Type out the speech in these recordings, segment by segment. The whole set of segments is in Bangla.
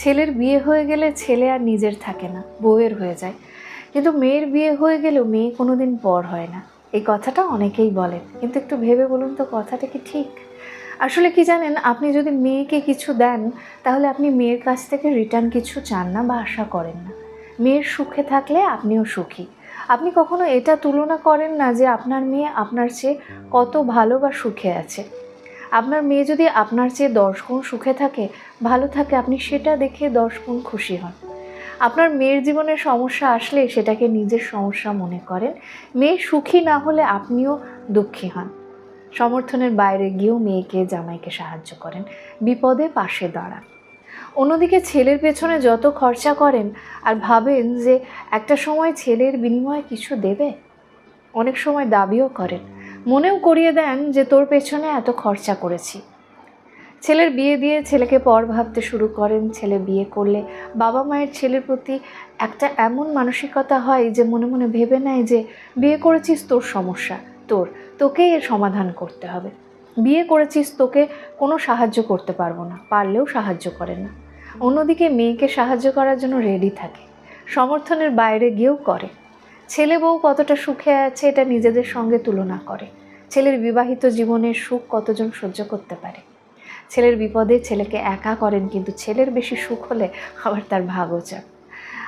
ছেলের বিয়ে হয়ে গেলে ছেলে আর নিজের থাকে না, বউয়ের হয়ে যায়। কিন্তু মেয়ের বিয়ে হয়ে গেলেও মেয়ে কোনোদিন পর হয় না। এই কথাটা অনেকেই বলেন, কিন্তু একটু ভেবে বলুন তো কথাটা কি ঠিক? আসলে কি জানেন, আপনি যদি মেয়েকে কিছু দেন, তাহলে আপনি মেয়ের কাছ থেকে রিটার্ন কিছু চান না বা আশা করেন না। মেয়ের সুখে থাকলে আপনিও সুখী। আপনি কখনো এটা তুলনা করেন না যে আপনার মেয়ে আপনার চেয়ে কত ভালো বা সুখে আছে। আপনার মেয়ে যদি আপনার চেয়ে দশ গুণ সুখে থাকে, ভালো থাকে, আপনি সেটা দেখে দশ গুণ খুশি হন। আপনার মেয়ের জীবনে সমস্যা আসলে সেটাকে নিজের সমস্যা মনে করেন। মেয়ে সুখী না হলে আপনিও দুঃখী হন। সমর্থনের বাইরে গিয়েও মেয়েকে, জামাইকে সাহায্য করেন। বিপদে পাশে দাঁড়ান। অন্যদিকে ছেলের পেছনে যত খরচা করেন, আর ভাবেন যে একটা সময় ছেলের বিনিময়ে কিছু দেবে? অনেক সময় দাবিও করেন। মনেও করিয়ে দেন যে তোর পেছনে এত খরচা করেছি। ছেলের বিয়ে দিয়ে ছেলেকে পর ভাবতে শুরু করেন। ছেলে বিয়ে করলে বাবা মায়ের ছেলের প্রতি একটা এমন মানসিকতা হয় যে মনে মনে ভেবে নেয় যে বিয়ে করেছিস তোর সমস্যা, তোর, তোকেই এর সমাধান করতে হবে। বিয়ে করেছিস তোকে কোনো সাহায্য করতে পারব না, পারলেও সাহায্য করে না। অন্যদিকে মেয়েকে সাহায্য করার জন্য রেডি থাকে, সমর্থনের বাইরে গিয়েও করে। ছেলে বউ কতটা সুখে আছে এটা নিজেদের সঙ্গে তুলনা করে। ছেলের বিবাহিত জীবনের সুখ কতজন সহ্য করতে পারে? ছেলের বিপদে ছেলেকে একা করেন কিন্তু ছেলের বেশি সুখ হলে আবার তার ভাগও চান।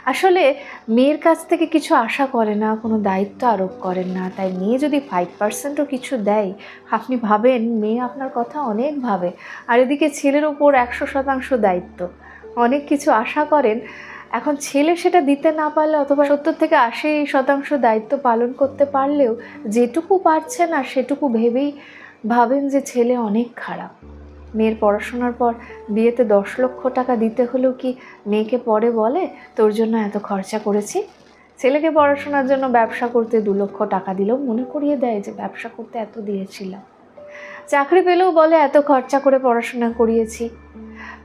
আসলে মেয়ের কাছ থেকে কিছু আশা করে না, কোনো দায়িত্ব আরোপ করেন না। তাই মেয়ে যদি ফাইভ পার্সেন্টও কিছু দেয়, আপনি ভাবেন মেয়ে আপনার কথা অনেক ভাবে। আর এদিকে ছেলের ওপর একশো শতাংশ দায়িত্ব। অনেক কিছু আশা করেন এখন ছেলে সেটা দিতে না পারলে অথবা সত্তর থেকে আশি শতাংশ দায়িত্ব পালন করতে পারলেও যেটুকু পারছে না সেটুকু ভেবেই ভাবেন যে ছেলে অনেক খারাপ। মেয়ের পড়াশোনার পর বিয়েতে দশ লক্ষ টাকা দিতে হলেও কি মেয়েকে পরে বলে তোর জন্য এত খরচা করেছি? ছেলেকে পড়াশোনার জন্য ব্যবসা করতে দু লক্ষ টাকা দিলেও মনে করিয়ে দেয় যে ব্যবসা করতে এত দিয়েছিলাম। চাকরি পেলেও বলে এত খরচা করে পড়াশোনা করিয়েছি।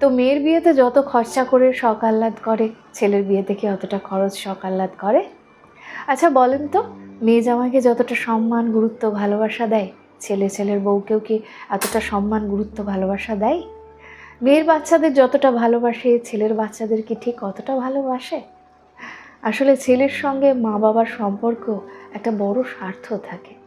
তো মেয়ের বিয়েতে যত খরচা করে আহ্লাদ করে, ছেলের বিয়েতে কি অতটা খরচ আহ্লাদ করে? আচ্ছা বলেন তো, মেয়ে জামাইকে যতটা সম্মান, গুরুত্ব, ভালোবাসা দেয়? ছেলে ছেলের বউকেও কি এতটা সম্মান, গুরুত্ব, ভালোবাসা দেয়? মেয়ের বাচ্চাদের যতটা ভালোবাসে, ছেলের বাচ্চাদের কি ঠিক অতটা ভালোবাসে? আসলে ছেলের সঙ্গে মা বাবার সম্পর্ক একটা বড় স্বার্থ থাকে।